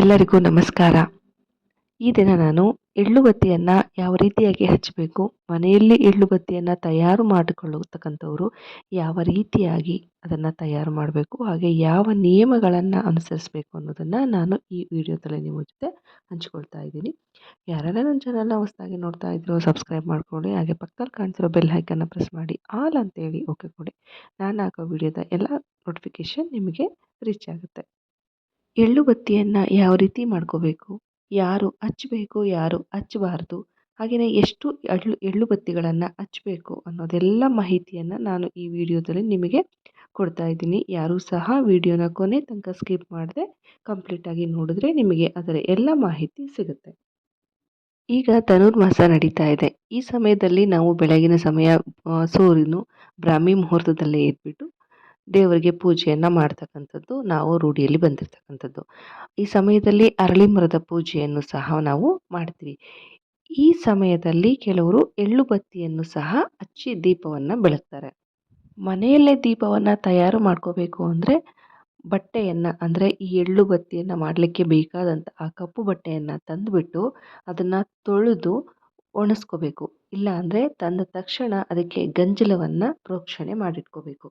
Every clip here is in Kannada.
ಎಲ್ಲರಿಗೂ ನಮಸ್ಕಾರ. ಈ ದಿನ ನಾನು ಎಳ್ಳುಬತ್ತಿಯನ್ನು ಯಾವ ರೀತಿಯಾಗಿ ಹಚ್ಚಬೇಕು, ಮನೆಯಲ್ಲಿ ಎಳ್ಳುಬತ್ತಿಯನ್ನು ತಯಾರು ಮಾಡಿಕೊಳ್ಳತಕ್ಕಂಥವ್ರು ಯಾವ ರೀತಿಯಾಗಿ ಅದನ್ನು ತಯಾರು ಮಾಡಬೇಕು, ಹಾಗೆ ಯಾವ ನಿಯಮಗಳನ್ನು ಅನುಸರಿಸಬೇಕು ಅನ್ನೋದನ್ನು ನಾನು ಈ ವಿಡಿಯೋದಲ್ಲಿ ನಿಮ್ಮ ಜೊತೆ ಹಂಚ್ಕೊಳ್ತಾ ಇದ್ದೀನಿ. ಯಾರೆಲ್ಲ ನನ್ನ ಚಾನಲ್ನ ಹೊಸದಾಗಿ ನೋಡ್ತಾ ಇದ್ರು ಸಬ್ಸ್ಕ್ರೈಬ್ ಮಾಡ್ಕೊಳ್ಳಿ, ಹಾಗೆ ಪಕ್ಕದಲ್ಲಿ ಕಾಣಿಸಿರೋ ಬೆಲ್ ಹೈಕನ್ನು ಪ್ರೆಸ್ ಮಾಡಿ ಆಲ್ ಅಂತೇಳಿ ಓಕೆ ಕೊಡಿ. ನಾನು ಹಾಕೋ ವಿಡಿಯೋದ ಎಲ್ಲ ನೋಟಿಫಿಕೇಷನ್ ನಿಮಗೆ ರೀಚ್ ಆಗುತ್ತೆ. ಎಳ್ಳು ಬತ್ತಿಯನ್ನು ಯಾವ ರೀತಿ ಮಾಡ್ಕೋಬೇಕು? ಯಾರು ಹಚ್ಚಬೇಕು? ಯಾರು ಹಚ್ಚಬಾರ್ದು? ಹಾಗೆಯೇ ಎಷ್ಟು ಎಳ್ಳು ಎಳ್ಳು ಬತ್ತಿಗಳನ್ನು ಹಚ್ಚಬೇಕು ಅನ್ನೋದೆಲ್ಲ ಮಾಹಿತಿಯನ್ನು ನಾನು ಈ ವಿಡಿಯೋದಲ್ಲಿ ನಿಮಗೆ ಕೊಡ್ತಾ ಇದ್ದೀನಿ. ಯಾರೂ ಸಹ ವಿಡಿಯೋನ ಕೊನೆ ತನಕ ಸ್ಕಿಪ್ ಮಾಡದೆ ಕಂಪ್ಲೀಟಾಗಿ ನೋಡಿದ್ರೆ ನಿಮಗೆ ಅದರ ಎಲ್ಲ ಮಾಹಿತಿ ಸಿಗುತ್ತೆ. ಈಗ ಧನುರ್ಮಾಸ ನಡೀತಾ ಇದೆ. ಈ ಸಮಯದಲ್ಲಿ ನಾವು ಬೆಳಗಿನ ಸಮಯ ಸೂರ್ಯನು ಬ್ರಾಹ್ಮಿ ಮುಹೂರ್ತದಲ್ಲೇ ಎದ್ಬಿಟ್ಟು ದೇವರಿಗೆ ಪೂಜೆಯನ್ನು ಮಾಡ್ತಕ್ಕಂಥದ್ದು ನಾವು ರೂಢಿಯಲ್ಲಿ ಬಂದಿರತಕ್ಕಂಥದ್ದು. ಈ ಸಮಯದಲ್ಲಿ ಅರಳಿ ಮರದ ಪೂಜೆಯನ್ನು ಸಹ ನಾವು ಮಾಡ್ತೀವಿ. ಈ ಸಮಯದಲ್ಲಿ ಕೆಲವರು ಎಳ್ಳು ಬತ್ತಿಯನ್ನು ಸಹ ಹಚ್ಚಿ ದೀಪವನ್ನು ಬೆಳಗ್ತಾರೆ. ಮನೆಯಲ್ಲೇ ದೀಪವನ್ನು ತಯಾರು ಮಾಡ್ಕೋಬೇಕು ಅಂದರೆ ಬಟ್ಟೆಯನ್ನು, ಅಂದರೆ ಈ ಎಳ್ಳು ಬತ್ತಿಯನ್ನು ಮಾಡಲಿಕ್ಕೆ ಬೇಕಾದಂಥ ಆ ಕಪ್ಪು ಬಟ್ಟೆಯನ್ನು ತಂದುಬಿಟ್ಟು ಅದನ್ನು ತೊಳೆದು ಒಣಸ್ಕೋಬೇಕು. ಇಲ್ಲ ಅಂದರೆ ತಂದ ತಕ್ಷಣ ಅದಕ್ಕೆ ಗಂಜಲವನ್ನು ಪ್ರೋಕ್ಷಣೆ ಮಾಡಿಟ್ಕೋಬೇಕು.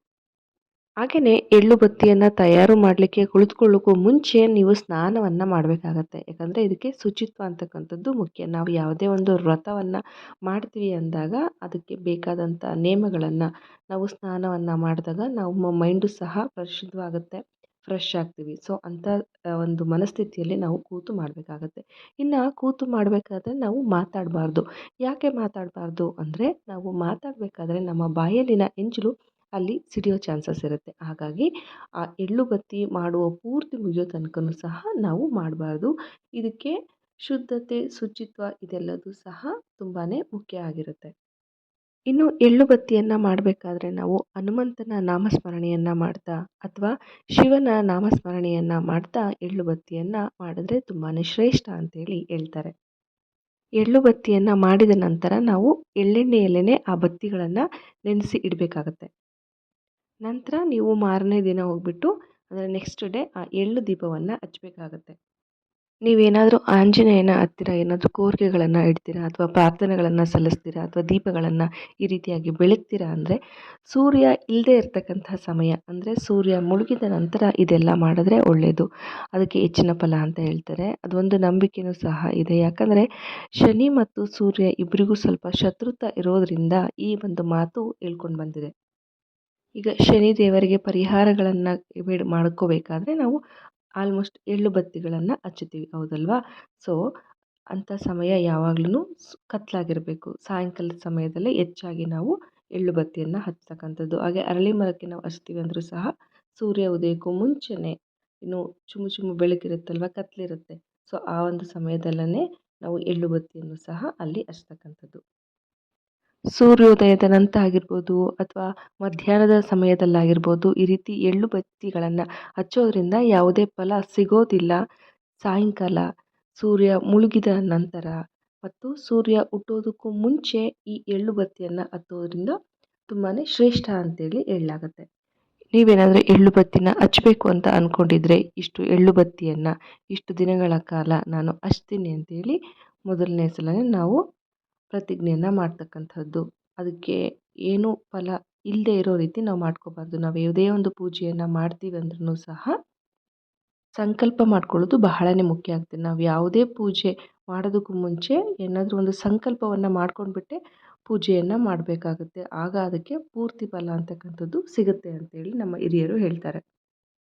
ಹಾಗೆಯೇ ಎಳ್ಳು ಬತ್ತಿಯನ್ನು ತಯಾರು ಮಾಡಲಿಕ್ಕೆ ಕುಳಿತುಕೊಳ್ಳೋಕ್ಕೂ ಮುಂಚೆ ನೀವು ಸ್ನಾನವನ್ನು ಮಾಡಬೇಕಾಗತ್ತೆ. ಯಾಕಂದರೆ ಇದಕ್ಕೆ ಶುಚಿತ್ವ ಅಂತಕ್ಕಂಥದ್ದು ಮುಖ್ಯ. ನಾವು ಯಾವುದೇ ಒಂದು ವ್ರತವನ್ನು ಮಾಡ್ತೀವಿ ಅಂದಾಗ ಅದಕ್ಕೆ ಬೇಕಾದಂಥ ನಿಯಮಗಳನ್ನು ನಾವು ಸ್ನಾನವನ್ನು ಮಾಡಿದಾಗ ನಮ್ಮ ಮೈಂಡು ಸಹ ಪರಿಶುದ್ಧವಾಗುತ್ತೆ, ಫ್ರೆಶ್ ಆಗ್ತೀವಿ. ಸೊ ಅಂಥ ಒಂದು ಮನಸ್ಥಿತಿಯಲ್ಲಿ ನಾವು ಕೂತು ಮಾಡಬೇಕಾಗತ್ತೆ. ಇನ್ನು ಕೂತು ಮಾಡಬೇಕಾದ್ರೆ ನಾವು ಮಾತಾಡಬಾರ್ದು. ಯಾಕೆ ಮಾತಾಡಬಾರ್ದು ಅಂದರೆ ನಾವು ಮಾತಾಡಬೇಕಾದ್ರೆ ನಮ್ಮ ಬಾಯಲ್ಲಿನ ಎಂಜಲು ಅಲ್ಲಿ ಸಿಡಿಯೋ ಚಾನ್ಸಸ್ ಇರುತ್ತೆ. ಹಾಗಾಗಿ, ಆ ಎಳ್ಳು ಬತ್ತಿ ಮಾಡುವ ಪೂರ್ತಿ ಮುಗಿಯೋ ತನಕನೂ ಸಹ ನಾವು ಮಾಡಬಾರ್ದು. ಇದಕ್ಕೆ ಶುದ್ಧತೆ, ಶುಚಿತ್ವ ಇದೆಲ್ಲದೂ ಸಹ ತುಂಬಾ ಮುಖ್ಯ ಆಗಿರುತ್ತೆ. ಇನ್ನು ಎಳ್ಳು ಬತ್ತಿಯನ್ನು ಮಾಡಬೇಕಾದ್ರೆ ನಾವು ಹನುಮಂತನ ನಾಮಸ್ಮರಣೆಯನ್ನು ಮಾಡ್ತಾ ಅಥವಾ ಶಿವನ ನಾಮಸ್ಮರಣೆಯನ್ನು ಮಾಡ್ತಾ ಎಳ್ಳು ಬತ್ತಿಯನ್ನು ಮಾಡಿದ್ರೆ ತುಂಬಾ ಶ್ರೇಷ್ಠ ಅಂತೇಳಿ ಹೇಳ್ತಾರೆ. ಎಳ್ಳು ಬತ್ತಿಯನ್ನು ಮಾಡಿದ ನಂತರ ನಾವು ಎಳ್ಳೆಣ್ಣೆಯಲ್ಲೇ ಆ ಬತ್ತಿಗಳನ್ನು ನೆನೆಸಿ ಇಡಬೇಕಾಗತ್ತೆ. ನಂತರ ನೀವು ಮಾರನೇ ದಿನ ಹೋಗ್ಬಿಟ್ಟು ಅಂದರೆ ನೆಕ್ಸ್ಟ್ ಡೇ ಆ ಎಳ್ಳು ದೀಪವನ್ನು ಹಚ್ಚಬೇಕಾಗತ್ತೆ ನೀವೇನಾದರೂ ಆಂಜನೇಯನ ಹತ್ತಿರ ಏನಾದರೂ ಕೋರಿಕೆಗಳನ್ನು ಇಡ್ತೀರಾ ಅಥವಾ ಪ್ರಾರ್ಥನೆಗಳನ್ನು ಸಲ್ಲಿಸ್ತೀರಾ ಅಥವಾ ದೀಪಗಳನ್ನು ಈ ರೀತಿಯಾಗಿ ಬೆಳಗ್ತೀರಾ ಅಂದರೆ ಸೂರ್ಯ ಇಲ್ಲದೇ ಇರತಕ್ಕಂತಹ ಸಮಯ ಅಂದರೆ ಸೂರ್ಯ ಮುಳುಗಿದ ನಂತರ ಇದೆಲ್ಲ ಮಾಡಿದ್ರೆ ಒಳ್ಳೆಯದು ಅದಕ್ಕೆ ಹೆಚ್ಚಿನ ಫಲ ಅಂತ ಹೇಳ್ತಾರೆ. ಅದೊಂದು ನಂಬಿಕೆಯೂ ಸಹ ಇದೆ. ಯಾಕಂದರೆ ಶನಿ ಮತ್ತು ಸೂರ್ಯ ಇಬ್ಬರಿಗೂ ಸ್ವಲ್ಪ ಶತ್ರುತ್ವ ಇರೋದರಿಂದ ಈ ಒಂದು ಮಾತು ಹೇಳ್ಕೊಂಡು ಬಂದಿದೆ. ಈಗ ಶನಿ ದೇವರಿಗೆ ಪರಿಹಾರಗಳನ್ನು ಮೇಡ್ ಮಾಡ್ಕೋಬೇಕಾದ್ರೆ ನಾವು ಆಲ್ಮೋಸ್ಟ್ ಎಳ್ಳು ಬತ್ತಿಗಳನ್ನು ಹಚ್ಚುತ್ತೀವಿ, ಹೌದಲ್ವಾ? ಸೊ ಅಂಥ ಸಮಯ ಯಾವಾಗ್ಲೂ ಕತ್ತಲಾಗಿರಬೇಕು ಸಾಯಂಕಾಲದ ಸಮಯದಲ್ಲೇ ಹೆಚ್ಚಾಗಿ ನಾವು ಎಳ್ಳು ಬತ್ತಿಯನ್ನು ಹಚ್ಚತಕ್ಕಂಥದ್ದು. ಹಾಗೆ ಅರಳಿ ಮರಕ್ಕೆ ನಾವು ಹಚ್ತೀವಿ ಅಂದರೂ ಸಹ ಸೂರ್ಯ ಉದಯಕ್ಕೂ ಮುಂಚೆನೇ ಇನ್ನು ಚುಮು ಚುಮು ಬೆಳಕಿರುತ್ತಲ್ವ? ಕತ್ತಲಿರುತ್ತೆ ಸೊ ಆ ಒಂದು ಸಮಯದಲ್ಲೇ ನಾವು ಎಳ್ಳು ಬತ್ತಿಯನ್ನು ಸಹ ಅಲ್ಲಿ ಹಚ್ತಕ್ಕಂಥದ್ದು ಸೂರ್ಯೋದಯದ ನಂತರ ಆಗಿರ್ಬೋದು ಅಥವಾ ಮಧ್ಯಾಹ್ನದ ಸಮಯದಲ್ಲಾಗಿರ್ಬೋದು ಈ ರೀತಿ ಎಳ್ಳು ಬತ್ತಿಗಳನ್ನು ಹಚ್ಚೋದ್ರಿಂದ ಯಾವುದೇ ಫಲ ಸಿಗೋದಿಲ್ಲ. ಸಾಯಂಕಾಲ ಸೂರ್ಯ ಮುಳುಗಿದ ನಂತರ ಮತ್ತು ಸೂರ್ಯ ಹುಟ್ಟೋದಕ್ಕೂ ಮುಂಚೆ ಈ ಎಳ್ಳು ಬತ್ತಿಯನ್ನು ಹತ್ತೋದ್ರಿಂದ ತುಂಬಾ ಶ್ರೇಷ್ಠ ಅಂತೇಳಿ ಹೇಳಲಾಗುತ್ತೆ. ನೀವೇನಾದರೂ ಎಳ್ಳು ಬತ್ತಿನ ಹಚ್ಚಬೇಕು ಅಂತ ಅಂದ್ಕೊಂಡಿದ್ರೆ ಇಷ್ಟು ಎಳ್ಳು ಬತ್ತಿಯನ್ನು ಇಷ್ಟು ದಿನಗಳ ಕಾಲ ನಾನು ಹಚ್ತೀನಿ ಅಂತೇಳಿ ಮೊದಲನೇ ಸಲ ನಾವು ಪ್ರತಿಜ್ಞೆಯನ್ನು ಮಾಡ್ತಕ್ಕಂಥದ್ದು. ಅದಕ್ಕೆ ಏನೂ ಫಲ ಇಲ್ಲದೆ ಇರೋ ರೀತಿ ನಾವು ಮಾಡ್ಕೋಬಾರ್ದು. ನಾವು ಯಾವುದೇ ಒಂದು ಪೂಜೆಯನ್ನು ಮಾಡ್ತೀವಿ ಅಂದ್ರೂ ಸಹ ಸಂಕಲ್ಪ ಮಾಡ್ಕೊಳ್ಳೋದು ಬಹಳನೇ ಮುಖ್ಯ ಆಗುತ್ತೆ ನಾವು ಯಾವುದೇ ಪೂಜೆ ಮಾಡೋದಕ್ಕೂ ಮುಂಚೆ ಏನಾದರೂ ಒಂದು ಸಂಕಲ್ಪವನ್ನು ಮಾಡ್ಕೊಂಡ್ಬಿಟ್ಟೆ ಪೂಜೆಯನ್ನು ಮಾಡಬೇಕಾಗುತ್ತೆ. ಆಗ ಅದಕ್ಕೆ ಪೂರ್ತಿ ಫಲ ಅಂತಕ್ಕಂಥದ್ದು ಸಿಗುತ್ತೆ ಅಂತೇಳಿ ನಮ್ಮ ಹಿರಿಯರು ಹೇಳ್ತಾರೆ.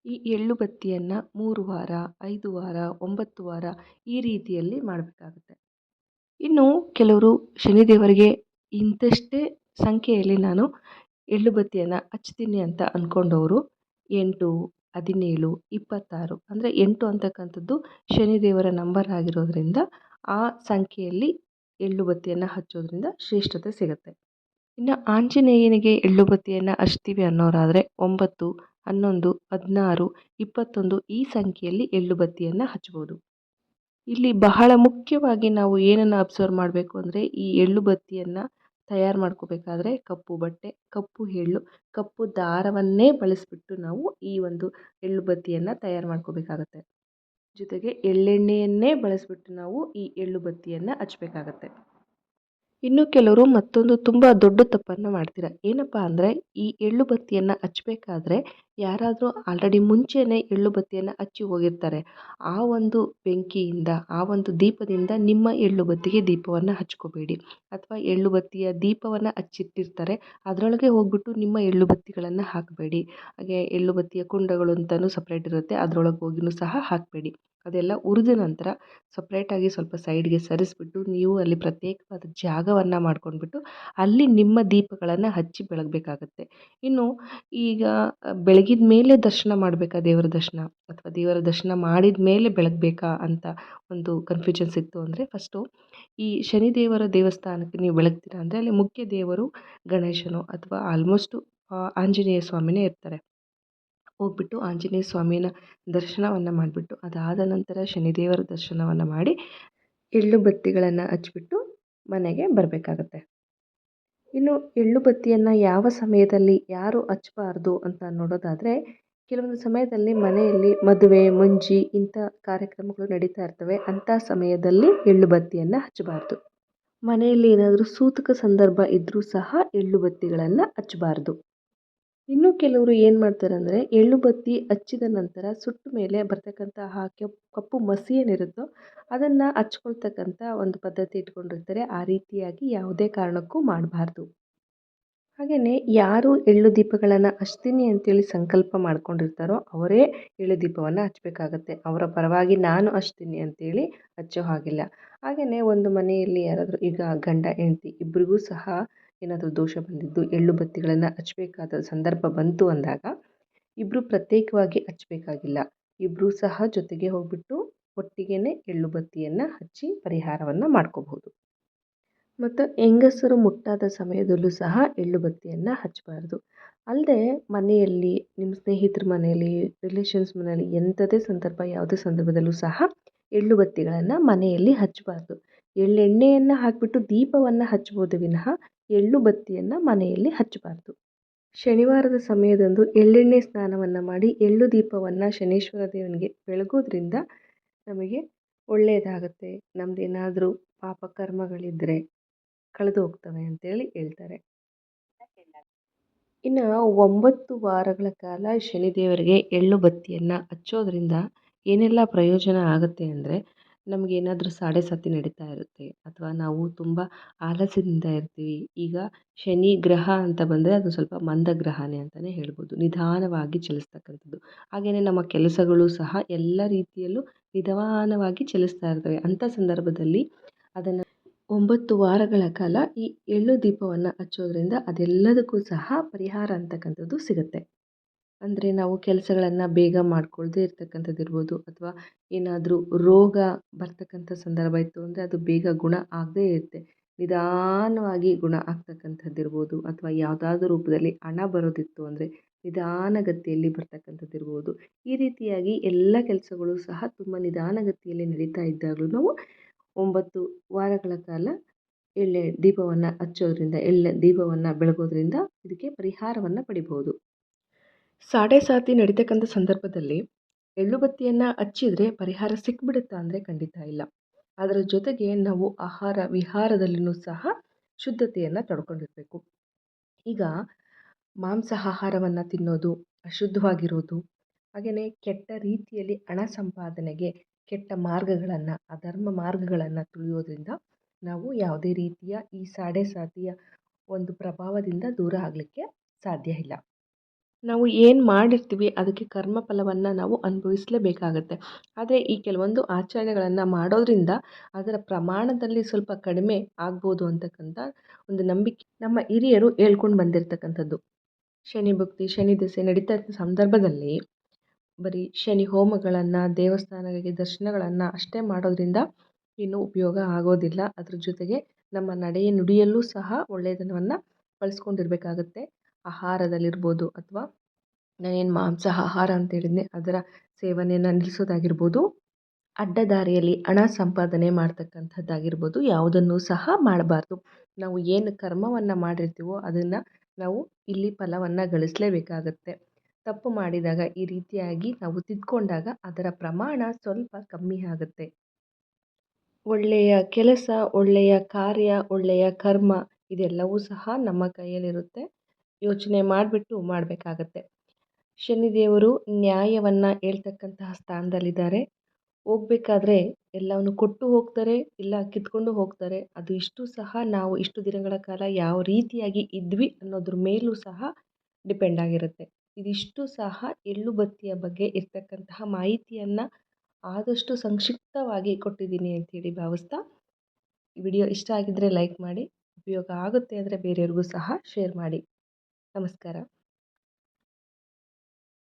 ಈ ಎಳ್ಳು ಬತ್ತಿಯನ್ನು ಮೂರು ವಾರ, ಐದು ವಾರ, ಒಂಬತ್ತು ವಾರ ಈ ರೀತಿಯಲ್ಲಿ ಮಾಡಬೇಕಾಗುತ್ತೆ. ಇನ್ನು ಕೆಲವರು ಶನಿದೇವರಿಗೆ ಇಂತಷ್ಟೇ ಸಂಖ್ಯೆಯಲ್ಲಿ ನಾನು ಎಳ್ಳು ಬತ್ತಿಯನ್ನು ಹಚ್ತೀನಿ ಅಂತ ಅಂದ್ಕೊಂಡವರು ಎಂಟು, ಹದಿನೇಳು, ಇಪ್ಪತ್ತಾರು, ಅಂದರೆ ಎಂಟು ಅಂತಕ್ಕಂಥದ್ದು ಶನಿದೇವರ ನಂಬರ್ ಆಗಿರೋದ್ರಿಂದ ಆ ಸಂಖ್ಯೆಯಲ್ಲಿ ಎಳ್ಳು ಬತ್ತಿಯನ್ನು ಹಚ್ಚೋದ್ರಿಂದ ಶ್ರೇಷ್ಠತೆ ಸಿಗುತ್ತೆ. ಇನ್ನು ಆಂಜನೇಯನಿಗೆ ಎಳ್ಳು ಬತ್ತಿಯನ್ನು ಹಚ್ತೀವಿ ಅನ್ನೋರಾದರೆ ಒಂಬತ್ತು, ಹನ್ನೊಂದು, ಹದಿನಾರು, ಇಪ್ಪತ್ತೊಂದು ಈ ಸಂಖ್ಯೆಯಲ್ಲಿ ಎಳ್ಳು ಬತ್ತಿಯನ್ನು ಹಚ್ಬೋದು. ಇಲ್ಲಿ ಬಹಳ ಮುಖ್ಯವಾಗಿ ನಾವು ಏನನ್ನು ಅಬ್ಸರ್ವ್ ಮಾಡಬೇಕು ಅಂದರೆ ಈ ಎಳ್ಳು ಬತ್ತಿಯನ್ನು ತಯಾರು ಮಾಡ್ಕೋಬೇಕಾದ್ರೆ ಕಪ್ಪು ಬಟ್ಟೆ, ಕಪ್ಪು ಎಳ್ಳು, ಕಪ್ಪು ದಾರವನ್ನೇ ಬಳಸಿಬಿಟ್ಟು ನಾವು ಈ ಒಂದು ಎಳ್ಳು ಬತ್ತಿಯನ್ನು ತಯಾರು ಮಾಡ್ಕೋಬೇಕಾಗತ್ತೆ. ಜೊತೆಗೆ ಎಳ್ಳೆಣ್ಣೆಯನ್ನೇ ಬಳಸಿಬಿಟ್ಟು ನಾವು ಈ ಎಳ್ಳು ಬತ್ತಿಯನ್ನು ಹಚ್ಬೇಕಾಗತ್ತೆ. ಇನ್ನು ಕೆಲವರು ಮತ್ತೊಂದು ತುಂಬ ದೊಡ್ಡ ತಪ್ಪನ್ನು ಮಾಡ್ತೀರ. ಏನಪ್ಪ ಅಂದರೆ ಈ ಎಳ್ಳು ಬತ್ತಿಯನ್ನು ಹಚ್ಬೇಕಾದ್ರೆ ಯಾರಾದರೂ ಆಲ್ರೆಡಿ ಮುಂಚೆನೇ ಎಳ್ಳು ಬತ್ತಿಯನ್ನು ಹಚ್ಚಿ ಹೋಗಿರ್ತಾರೆ. ಆ ಒಂದು ಬೆಂಕಿಯಿಂದ, ಆ ಒಂದು ದೀಪದಿಂದ ನಿಮ್ಮ ಎಳ್ಳು ಬತ್ತಿಗೆ ದೀಪವನ್ನು ಹಚ್ಕೋಬೇಡಿ. ಅಥವಾ ಎಳ್ಳು ಬತ್ತಿಯ ದೀಪವನ್ನು ಹಚ್ಚಿಟ್ಟಿರ್ತಾರೆ. ಅದರೊಳಗೆ ಹೋಗ್ಬಿಟ್ಟು ನಿಮ್ಮ ಎಳ್ಳು ಬತ್ತಿಗಳನ್ನು ಹಾಕಬೇಡಿ. ಹಾಗೆ ಎಳ್ಳು ಬತ್ತಿಯ ಕುಂಡಗಳು ಅಂತಲೂ ಸಪ್ರೇಟ್ ಇರುತ್ತೆ. ಅದರೊಳಗೆ ಹೋಗಿನೂ ಸಹ ಹಾಕಬೇಡಿ. ಅದೆಲ್ಲ ಉರಿದ ನಂತರ ಸಪ್ರೇಟಾಗಿ ಸ್ವಲ್ಪ ಸೈಡ್ಗೆ ಸರಿಸ್ಬಿಟ್ಟು ನೀವು ಅಲ್ಲಿ ಪ್ರತ್ಯೇಕವಾದ ಜಾಗವನ್ನು ಮಾಡ್ಕೊಂಡ್ಬಿಟ್ಟು ಅಲ್ಲಿ ನಿಮ್ಮ ದೀಪಗಳನ್ನು ಹಚ್ಚಿ ಬೆಳಗಬೇಕಾಗತ್ತೆ. ಇನ್ನು ಈಗ ಬೆಳಗಿದ ಮೇಲೆ ದರ್ಶನ ಮಾಡಬೇಕಾ ದೇವರ ದರ್ಶನ? ಅಥವಾ ದೇವರ ದರ್ಶನ ಮಾಡಿದ ಮೇಲೆ ಬೆಳಗ್ಬೇಕಾ ಅಂತ ಒಂದು ಕನ್ಫ್ಯೂಷನ್ಸ್ ಇತ್ತು ಅಂದರೆ ಫಸ್ಟು ಈ ಶನಿದೇವರ ದೇವಸ್ಥಾನಕ್ಕೆ ನೀವು ಬೆಳಗ್ತೀರಾ ಅಂದರೆ ಅಲ್ಲಿ ಮುಖ್ಯ ದೇವರು ಗಣೇಶನು ಅಥವಾ ಆಲ್ಮೋಸ್ಟು ಆಂಜನೇಯ ಸ್ವಾಮಿನೇ ಇರ್ತಾರೆ. ಹೋಗ್ಬಿಟ್ಟು ಆಂಜನೇಯ ಸ್ವಾಮಿನ ದರ್ಶನವನ್ನು ಮಾಡಿಬಿಟ್ಟು ಅದಾದ ನಂತರ ಶನಿದೇವರ ದರ್ಶನವನ್ನು ಮಾಡಿ ಎಳ್ಳು ಬತ್ತಿಗಳನ್ನು ಹಚ್ಬಿಟ್ಟು ಮನೆಗೆ ಬರಬೇಕಾಗತ್ತೆ. ಇನ್ನು ಎಳ್ಳು ಬತ್ತಿಯನ್ನು ಯಾವ ಸಮಯದಲ್ಲಿ ಯಾರು ಹಚ್ಚಬಾರ್ದು ಅಂತ ನೋಡೋದಾದರೆ, ಕೆಲವೊಂದು ಸಮಯದಲ್ಲಿ ಮನೆಯಲ್ಲಿ ಮದುವೆ, ಮುಂಜಿ ಇಂಥ ಕಾರ್ಯಕ್ರಮಗಳು ನಡೀತಾ ಇರ್ತವೆ. ಅಂಥ ಸಮಯದಲ್ಲಿ ಎಳ್ಳು ಬತ್ತಿಯನ್ನು ಹಚ್ಚಬಾರ್ದು. ಮನೆಯಲ್ಲಿ ಏನಾದರೂ ಸೂತಕ ಸಂದರ್ಭ ಇದ್ದರೂ ಸಹ ಎಳ್ಳು ಬತ್ತಿಗಳನ್ನು ಹಚ್ಚಬಾರ್ದು. ಇನ್ನು ಕೆಲವರು ಏನು ಮಾಡ್ತಾರೆ ಅಂದರೆ ಎಳ್ಳು ಬತ್ತಿ ಹಚ್ಚಿದ ನಂತರ ಸುಟ್ಟ ಮೇಲೆ ಬರ್ತಕ್ಕಂತಹ ಕೆಪ್, ಕಪ್ಪು ಮಸಿ ಏನಿರುತ್ತೋ ಅದನ್ನು ಹಚ್ಕೊಳ್ತಕ್ಕಂಥ ಒಂದು ಪದ್ಧತಿ ಇಟ್ಕೊಂಡಿರ್ತಾರೆ. ಆ ರೀತಿಯಾಗಿ ಯಾವುದೇ ಕಾರಣಕ್ಕೂ ಮಾಡಬಾರ್ದು. ಹಾಗೆಯೇ ಯಾರು ಎಳ್ಳು ದೀಪಗಳನ್ನು ಹಚ್ತೀನಿ ಅಂತೇಳಿ ಸಂಕಲ್ಪ ಮಾಡ್ಕೊಂಡಿರ್ತಾರೋ ಅವರೇ ಎಳ್ಳು ದೀಪವನ್ನು ಹಚ್ಚಬೇಕಾಗತ್ತೆ ಅವರ ಪರವಾಗಿ ನಾನು ಹಚ್ತೀನಿ ಅಂತೇಳಿ ಹಚ್ಚೋ ಹಾಗಿಲ್ಲ. ಹಾಗೆಯೇ ಒಂದು ಮನೆಯಲ್ಲಿ ಯಾರಾದರೂ ಈಗ ಗಂಡ, ಹೆಂಡತಿ ಇಬ್ಬರಿಗೂ ಸಹ ಏನಾದರೂ ದೋಷ ಬಂದಿದ್ದು, ಎಳ್ಳು ಬತ್ತಿಗಳನ್ನು ಹಚ್ಚಬೇಕಾದ ಸಂದರ್ಭ ಬಂತು ಅಂದಾಗ ಇಬ್ಬರು ಪ್ರತ್ಯೇಕವಾಗಿ ಹಚ್ಚಬೇಕಾಗಿಲ್ಲ ಇಬ್ಬರೂ ಸಹ ಜೊತೆಗೆ ಹೋಗ್ಬಿಟ್ಟು ಒಟ್ಟಿಗೆ ಎಳ್ಳು ಬತ್ತಿಯನ್ನು ಹಚ್ಚಿ ಪರಿಹಾರವನ್ನು ಮಾಡ್ಕೋಬಹುದು. ಮತ್ತು ಹೆಂಗಸರು ಮುಟ್ಟಾದ ಸಮಯದಲ್ಲೂ ಸಹ ಎಳ್ಳು ಬತ್ತಿಯನ್ನು ಹಚ್ಚಬಾರ್ದು. ಅಲ್ಲದೆ ಮನೆಯಲ್ಲಿ, ನಿಮ್ಮ ಸ್ನೇಹಿತರ ಮನೆಯಲ್ಲಿ ರಿಲೇಷನ್ಸ್ ಮನೆಯಲ್ಲಿ ಎಂಥದೇ ಸಂದರ್ಭ, ಯಾವುದೇ ಸಂದರ್ಭದಲ್ಲೂ ಸಹ ಎಳ್ಳು ಬತ್ತಿಗಳನ್ನು ಮನೆಯಲ್ಲಿ ಹಚ್ಚಬಾರ್ದು. ಎಳ್ಳೆಣ್ಣೆಯನ್ನು ಹಾಕಿಬಿಟ್ಟು ದೀಪವನ್ನು ಹಚ್ಬೋದು ವಿನಃ ಎಳ್ಳು ಬತ್ತಿಯನ್ನು ಮನೆಯಲ್ಲಿ ಹಚ್ಚಬಾರ್ದು. ಶನಿವಾರದ ಸಮಯದಂದು ಎಳ್ಳೆಣ್ಣೆ ಸ್ನಾನವನ್ನು ಮಾಡಿ ಎಳ್ಳು ದೀಪವನ್ನು ಶನೀಶ್ವರ ದೇವನಿಗೆ ಬೆಳಗೋದ್ರಿಂದ ನಮಗೆ ಒಳ್ಳೆಯದಾಗುತ್ತೆ. ನಮ್ಮದೇನಾದರೂ ಪಾಪ ಕರ್ಮಗಳಿದ್ದರೆ ಕಳೆದು ಹೋಗ್ತವೆ ಅಂತೇಳಿ ಹೇಳ್ತಾರೆ. ಇನ್ನು ಒಂಬತ್ತು ವಾರಗಳ ಕಾಲ ಶನಿದೇವರಿಗೆ ಎಳ್ಳು ಬತ್ತಿಯನ್ನು ಹಚ್ಚೋದ್ರಿಂದ ಏನೆಲ್ಲ ಪ್ರಯೋಜನ ಆಗುತ್ತೆ ಅಂದರೆ ನಮಗೇನಾದರೂ ಸಾಡೆ ಸಾತಿ ನಡೀತಾ ಇರುತ್ತೆ ಅಥವಾ ನಾವು ತುಂಬ ಆಲಸ್ಯದಿಂದ ಇರ್ತೀವಿ. ಈಗ ಶನಿ ಗ್ರಹ ಅಂತ ಬಂದರೆ ಅದು ಸ್ವಲ್ಪ ಮಂದ ಗ್ರಹನೇ ಅಂತಲೇ ಹೇಳ್ಬೋದು. ನಿಧಾನವಾಗಿ ಚಲಿಸ್ತಕ್ಕಂಥದ್ದು. ಹಾಗೆಯೇ ನಮ್ಮ ಕೆಲಸಗಳು ಸಹ ಎಲ್ಲ ರೀತಿಯಲ್ಲೂ ನಿಧಾನವಾಗಿ ಚಲಿಸ್ತಾ ಇರ್ತವೆ. ಅಂಥ ಸಂದರ್ಭದಲ್ಲಿ ಅದನ್ನು ಒಂಬತ್ತು ವಾರಗಳ ಕಾಲ ಈ ಎಳ್ಳು ದೀಪವನ್ನು ಹಚ್ಚೋದ್ರಿಂದ ಅದೆಲ್ಲದಕ್ಕೂ ಸಹ ಪರಿಹಾರ ಅಂತಕ್ಕಂಥದ್ದು ಸಿಗುತ್ತೆ. ಅಂದರೆ ನಾವು ಕೆಲಸಗಳನ್ನು ಬೇಗ ಮಾಡ್ಕೊಳ್ಳದೆ ಇರ್ತಕ್ಕಂಥದ್ದು ಇರ್ಬೋದು ಅಥವಾ ಏನಾದರೂ ರೋಗ ಬರ್ತಕ್ಕಂಥ ಸಂದರ್ಭ ಇತ್ತು ಅಂದರೆ ಅದು ಬೇಗ ಗುಣ ಆಗದೇ ಇರುತ್ತೆ. ನಿಧಾನವಾಗಿ ಗುಣ ಆಗ್ತಕ್ಕಂಥದ್ದು ಇರ್ಬೋದು ಅಥವಾ ಯಾವುದಾದ್ರೂ ರೂಪದಲ್ಲಿ ಹಣ ಬರೋದಿತ್ತು ಅಂದರೆ ನಿಧಾನಗತಿಯಲ್ಲಿ ಬರ್ತಕ್ಕಂಥದ್ದು ಇರ್ಬೋದು. ಈ ರೀತಿಯಾಗಿ ಎಲ್ಲ ಕೆಲಸಗಳು ಸಹ ತುಂಬ ನಿಧಾನಗತಿಯಲ್ಲಿ ನಡೀತಾ ಇದ್ದಾಗಲೂ ನಾವು ಒಂಬತ್ತು ವಾರಗಳ ಕಾಲ ಎಳ್ಳೆ ದೀಪವನ್ನು ಹಚ್ಚೋದ್ರಿಂದ, ಎಳ್ಳೆ ದೀಪವನ್ನು ಬೆಳಗೋದ್ರಿಂದ ಇದಕ್ಕೆ ಪರಿಹಾರವನ್ನು ಪಡಿಬೋದು ಸಾಡೆ ಸಾತಿ ನಡೀತಕ್ಕಂಥ ಸಂದರ್ಭದಲ್ಲಿ ಎಳ್ಳು ಬತ್ತಿಯನ್ನು ಹಚ್ಚಿದರೆ ಪರಿಹಾರ ಸಿಕ್ಬಿಡುತ್ತಾ ಅಂದರೆ ಖಂಡಿತ ಇಲ್ಲ. ಅದರ ಜೊತೆಗೆ ನಾವು ಆಹಾರ ವಿಹಾರದಲ್ಲಿಯೂ ಸಹ ಶುದ್ಧತೆಯನ್ನು ತಡ್ಕೊಂಡಿರಬೇಕು. ಈಗ ಮಾಂಸ ಆಹಾರವನ್ನು ತಿನ್ನೋದು ಅಶುದ್ಧವಾಗಿರೋದು ಹಾಗೆಯೇ ಕೆಟ್ಟ ರೀತಿಯಲ್ಲಿ ಹಣ ಸಂಪಾದನೆಗೆ ಕೆಟ್ಟ ಮಾರ್ಗಗಳನ್ನು, ಅಧರ್ಮ ಮಾರ್ಗಗಳನ್ನು ತುಳಿಯೋದ್ರಿಂದ ನಾವು ಯಾವುದೇ ರೀತಿಯ ಈ ಸಾಡೆ ಸಾತಿಯ ಒಂದು ಪ್ರಭಾವದಿಂದ ದೂರ ಆಗಲಿಕ್ಕೆ ಸಾಧ್ಯ ಇಲ್ಲ. ನಾವು ಏನು ಮಾಡಿರ್ತೀವಿ, ಅದಕ್ಕೆ ಕರ್ಮ ಫಲವನ್ನು ನಾವು ಅನುಭವಿಸಲೇಬೇಕಾಗತ್ತೆ. ಆದರೆ ಈ ಕೆಲವೊಂದು ಆಚರಣೆಗಳನ್ನು ಮಾಡೋದರಿಂದ ಅದರ ಪ್ರಮಾಣದಲ್ಲಿ ಸ್ವಲ್ಪ ಕಡಿಮೆ ಆಗ್ಬೋದು ಅಂತಕ್ಕಂಥ ಒಂದು ನಂಬಿಕೆ ನಮ್ಮ ಹಿರಿಯರು ಹೇಳ್ಕೊಂಡು ಬಂದಿರತಕ್ಕಂಥದ್ದು. ಶನಿ ಭಕ್ತಿ, ಶನಿ ದಸೆ ನಡೀತಾ ಇದ್ದ ಸಂದರ್ಭದಲ್ಲಿ ಬರೀ ಶನಿ ಹೋಮಗಳನ್ನು, ದೇವಸ್ಥಾನಗಳಿಗೆ ದರ್ಶನಗಳನ್ನು ಅಷ್ಟೇ ಮಾಡೋದರಿಂದ ಏನು ಉಪಯೋಗ ಆಗೋದಿಲ್ಲ. ಅದ್ರ ಜೊತೆಗೆ ನಮ್ಮ ನಡೆಯ ನುಡಿಯಲ್ಲೂ ಸಹ ಒಳ್ಳೆಯದನ್ನು ಬಳಸ್ಕೊಂಡಿರ್ಬೇಕಾಗತ್ತೆ ಆಹಾರದಲ್ಲಿರ್ಬೋದು ಅಥವಾ ನಾನೇನು ಮಾಂಸ, ಆಹಾರ ಅಂತ ಹೇಳಿದ್ನೆ, ಅದರ ಸೇವನೆಯನ್ನು ನಿಲ್ಲಿಸೋದಾಗಿರ್ಬೋದು ಅಡ್ಡದಾರಿಯಲ್ಲಿ ಹಣ ಸಂಪಾದನೆ ಮಾಡ್ತಕ್ಕಂಥದ್ದಾಗಿರ್ಬೋದು, ಯಾವುದನ್ನು ಸಹ ಮಾಡಬಾರ್ದು. ನಾವು ಏನು ಕರ್ಮವನ್ನು ಮಾಡಿರ್ತೀವೋ ಅದನ್ನು ನಾವು ಇಲ್ಲಿ ಫಲವನ್ನು ಗಳಿಸಲೇಬೇಕಾಗತ್ತೆ. ತಪ್ಪು ಮಾಡಿದಾಗ ಈ ರೀತಿಯಾಗಿ ನಾವು ತಿದ್ಕೊಂಡಾಗ ಅದರ ಪ್ರಮಾಣ ಸ್ವಲ್ಪ ಕಮ್ಮಿ ಆಗುತ್ತೆ. ಒಳ್ಳೆಯ ಕೆಲಸ, ಒಳ್ಳೆಯ ಕಾರ್ಯ, ಒಳ್ಳೆಯ ಕರ್ಮ ಇದೆಲ್ಲವೂ ಸಹ ನಮ್ಮ ಕೈಯಲ್ಲಿರುತ್ತೆ. ಯೋಚನೆ ಮಾಡಿಬಿಟ್ಟು ಮಾಡಬೇಕಾಗತ್ತೆ. ಶನಿದೇವರು ನ್ಯಾಯವನ್ನು ಹೇಳ್ತಕ್ಕಂತಹ ಸ್ಥಾನದಲ್ಲಿದ್ದಾರೆ. ಹೋಗ್ಬೇಕಾದ್ರೆ ಎಲ್ಲವನ್ನು ಕೊಟ್ಟು ಹೋಗ್ತಾರೆ, ಇಲ್ಲ ಕಿತ್ಕೊಂಡು ಹೋಗ್ತಾರೆ. ಅದು ಇಷ್ಟು ಸಹ ನಾವು ಇಷ್ಟು ದಿನಗಳ ಕಾಲ ಯಾವ ರೀತಿಯಾಗಿ ಇದ್ವಿ ಅನ್ನೋದ್ರ ಮೇಲೂ ಸಹ ಡಿಪೆಂಡ್ ಆಗಿರುತ್ತೆ. ಇದಿಷ್ಟು ಸಹ ಎಳ್ಳು ಬತ್ತಿಯ ಬಗ್ಗೆ ಇರ್ತಕ್ಕಂತಹ ಮಾಹಿತಿಯನ್ನು ಆದಷ್ಟು ಸಂಕ್ಷಿಪ್ತವಾಗಿ ಕೊಟ್ಟಿದ್ದೀನಿ ಅಂತೇಳಿ ಭಾವಿಸ್ತಾ ವಿಡಿಯೋ ಇಷ್ಟ ಆಗಿದ್ದರೆ ಲೈಕ್ ಮಾಡಿ, ಉಪಯೋಗ ಆಗುತ್ತೆ ಅಂದರೆ ಬೇರೆಯವ್ರಿಗೂ ಸಹ ಶೇರ್ ಮಾಡಿ. ನಮಸ್ಕಾರ.